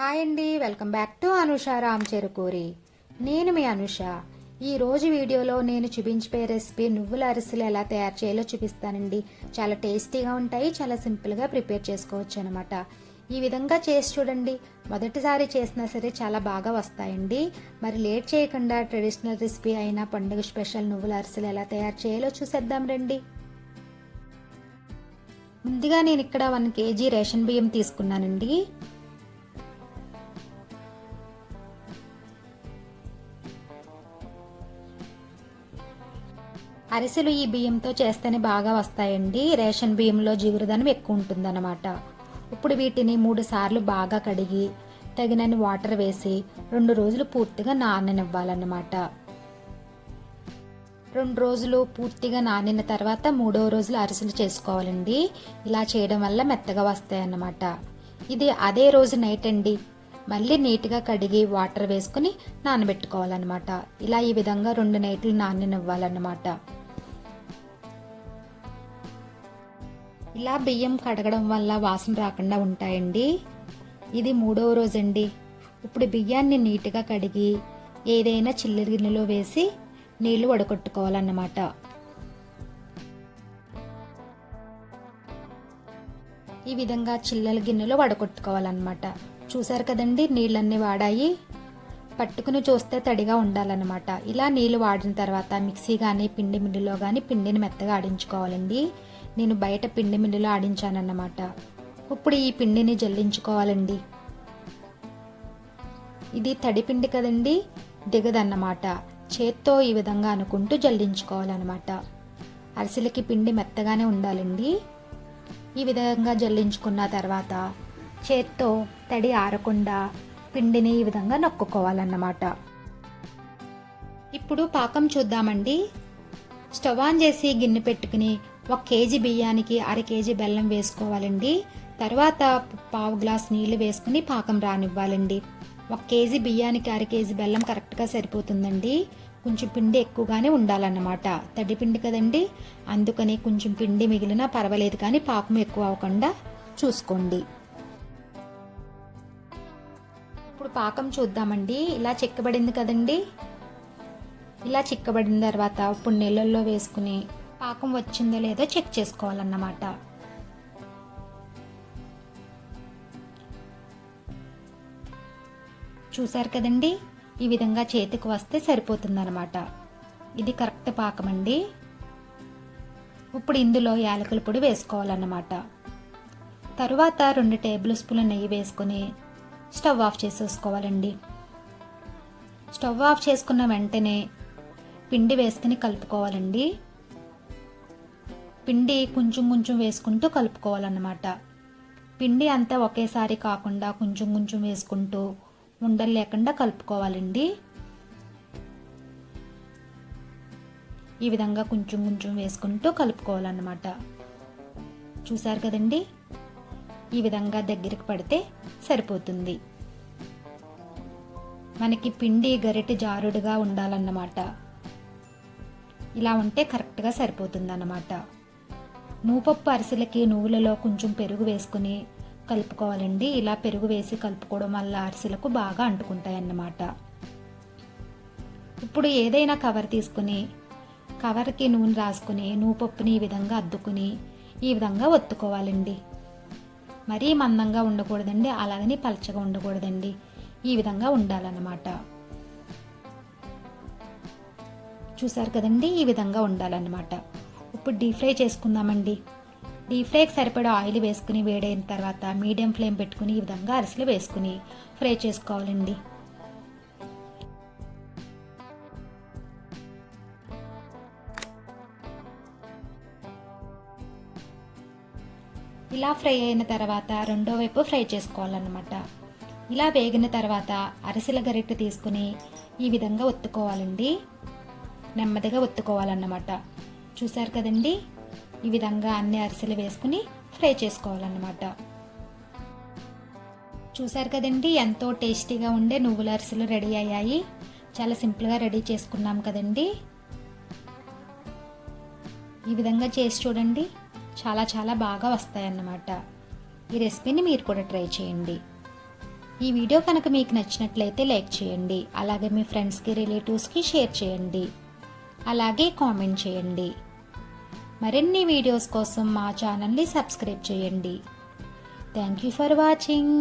Hi అండి welcome back to Anusha Ram Cherukuri. నేను మీ అనుష. ఈ రోజు వీడియోలో నేను చూపించే రెసిపీ నువ్వుల అరిసెలు ఎలా తయారు చేయాలో చూపిస్తానండి. చాలా టేస్టీగా ఉంటాయి చాలా సింపుల్గా ప్రిపేర్ చేసుకోవచ్చు అనమాట ఈ విధంగా చేసి చూడండి. మొదటిసారి చేసినా సరే చాలా బాగా వస్తాయండి. మరి లేట్ చేయకుండా ట్రెడిషనల్ రెసిపీ అయిన పండుగ స్పెషల్ నువ్వుల అరిసెలు ఎలా తయారు చేయాలో చూసేద్దాం రండి. ముందుగా నేను ఇక్కడ వన్ కేజీ రేషన్ బియ్యం తీసుకున్నానండి. అరిసెలు ఈ బియ్యంతో చేస్తేనే బాగా వస్తాయండి. రేషన్ బియ్యంలో జిగురుదనం ఎక్కువ ఉంటుందన్నమాట. ఇప్పుడు వీటిని మూడు సార్లు బాగా కడిగి తగినన్ని వాటర్ వేసి రెండు రోజులు పూర్తిగా నాననివ్వాలన్నమాట. రెండు రోజులు పూర్తిగా నానిన తర్వాత మూడో రోజులు అరిసెలు చేసుకోవాలండి. ఇలా చేయడం వల్ల మెత్తగా వస్తాయన్నమాట. ఇది అదే రోజు నైట్ అండి. మళ్ళీ నీట్గా కడిగి వాటర్ వేసుకుని నానబెట్టుకోవాలన్నమాట. ఇలా ఈ విధంగా రెండు నైట్లు నాననివ్వాలన్నమాట. ఇలా బియ్యం కడగడం వల్ల వాసన రాకుండా ఉంటాయండి. ఇది మూడవ రోజండి. ఇప్పుడు బియ్యాన్ని నీట్గా కడిగి ఏదైనా చిల్లర గిన్నెలో వేసి నీళ్ళు వడగొట్టుకోవాలన్నమాట. ఈ విధంగా చిల్లల గిన్నెలో వడగొట్టుకోవాలన్నమాట. చూసారు కదండి నీళ్ళన్నీ వాడాయి. పట్టుకుని చూస్తే తడిగా ఉండాలన్నమాట. ఇలా నీళ్ళు వాడిన తర్వాత మిక్సీ కానీ పిండి మిల్లులో కానీ పిండిని మెత్తగా ఆడించుకోవాలండి. నేను బయట పిండి మిల్లులో ఆడించానన్నమాట. ఇప్పుడు ఈ పిండిని జల్లించుకోవాలండి. ఇది తడి పిండి కదండి దిగదన్నమాట. చేత్తో ఈ విధంగా అనుకుంటూ జల్లించుకోవాలన్నమాట. అరిసెలకి పిండి మెత్తగానే ఉండాలండి. ఈ విధంగా జల్లించుకున్న తర్వాత చేత్తో తడి ఆరకుండా పిండిని ఈ విధంగా నొక్కుకోవాలన్నమాట. ఇప్పుడు పాకం చూద్దామండి. స్టవ్ ఆన్ చేసి గిన్నె పెట్టుకుని ఒక కేజీ బియ్యానికి అర కేజీ బెల్లం వేసుకోవాలండి. తర్వాత పావు గ్లాస్ నీళ్ళు వేసుకుని పాకం రానివ్వాలండి. ఒక కేజీ బియ్యానికి అర కేజీ బెల్లం కరెక్ట్గా సరిపోతుందండి. కొంచెం పిండి ఎక్కువగానే ఉండాలన్నమాట. తడి పిండి కదండి. అందుకని కొంచెం పిండి మిగిలినా పర్వాలేదు కానీ పాకం ఎక్కువ అవ్వకుండా చూసుకోండి. ఇప్పుడు పాకం చూద్దామండి. ఇలా చిక్కబడింది కదండి. ఇలా చిక్కబడిన తర్వాత ఇప్పుడు నీళ్ళల్లో వేసుకుని పాకం వచ్చిందో లేదో చెక్ చేసుకోవాలన్నమాట. చూసారు కదండి? ఈ విధంగా చేతికి వస్తే సరిపోతుందన్నమాట. ఇది కరెక్ట్ పాకం అండి ఇప్పుడు ఇందులో యాలకుల పొడి వేసుకోవాలన్నమాట. తరువాత రెండు టేబుల్ స్పూన్ల నెయ్యి వేసుకొని స్టవ్ ఆఫ్ చేసేసుకోవాలండి. స్టవ్ ఆఫ్ చేసుకున్న వెంటనే పిండి వేసుకుని కలుపుకోవాలండి. పిండి కొంచెం కొంచెం వేసుకుంటూ కలుపుకోవాలన్నమాట. పిండి అంతా ఒకేసారి కాకుండా కొంచెం కొంచెం వేసుకుంటూ ఉండలు లేకుండా కలుపుకోవాలండి. ఈ విధంగా కొంచెం కొంచెం వేసుకుంటూ కలుపుకోవాలన్నమాట. చూసారు కదండి? ఈ విధంగా దగ్గరికి పడితే సరిపోతుంది. మనకి పిండి గరిటె జారుడుగా ఉండాలన్నమాట. ఇలా ఉంటే కరెక్ట్గా సరిపోతుంది అన్నమాట నూపప్పు అరిసెలకి నువ్వులలో కొంచెం పెరుగు వేసుకుని కలుపుకోవాలండి. ఇలా పెరుగు వేసి కలుపుకోవడం వల్ల అరిసెలకు బాగా అంటుకుంటాయి అన్నమాట ఇప్పుడు ఏదైనా కవర్ తీసుకుని కవర్కి నూనె రాసుకుని నూపప్పుని ఈ విధంగా అద్దుకుని ఈ విధంగా ఒత్తుకోవాలండి. మరీ మందంగా ఉండకూడదండి అలాగని పలచగా ఉండకూడదండి. ఈ విధంగా ఉండాలన్నమాట. చూసారు కదండి? ఈ విధంగా ఉండాలన్నమాట. ఇప్పుడు డీప్ ఫ్రై చేసుకుందామండి. డీప్ ఫ్రైకి సరిపడా ఆయిల్ వేసుకుని వేడైన తర్వాత మీడియం ఫ్లేమ్ పెట్టుకుని ఈ విధంగా అరిసెలు వేసుకుని ఫ్రై చేసుకోవాలండి. ఇలా ఫ్రై అయిన తర్వాత రెండో వైపు ఫ్రై చేసుకోవాలన్నమాట. ఇలా వేగిన తర్వాత అరిసెల గరిటె తీసుకుని ఈ విధంగా ఒత్తుకోవాలండి. నెమ్మదిగా ఒత్తుకోవాలన్నమాట. చూసారు కదండి? ఈ విధంగా అన్ని అరిసెలు వేసుకుని ఫ్రై చేసుకోవాలన్నమాట. చూసారు కదండి? ఎంతో టేస్టీగా ఉండే నువ్వుల అరిసెలు రెడీ అయ్యాయి. చాలా సింపుల్గా రెడీ చేసుకున్నాం కదండి? ఈ విధంగా చేసి చూడండి. చాలా చాలా బాగా వస్తాయన్నమాట. ఈ రెసిపీని మీరు కూడా ట్రై చేయండి. ఈ వీడియో కనుక మీకు నచ్చినట్లయితే లైక్ చేయండి. అలాగే మీ ఫ్రెండ్స్కి రిలేటివ్స్కి షేర్ చేయండి. అలాగే కామెంట్ చేయండి. మరిన్ని వీడియోస్ కోసం మా ఛానల్ని సబ్స్క్రైబ్ చేయండి. Thank you for watching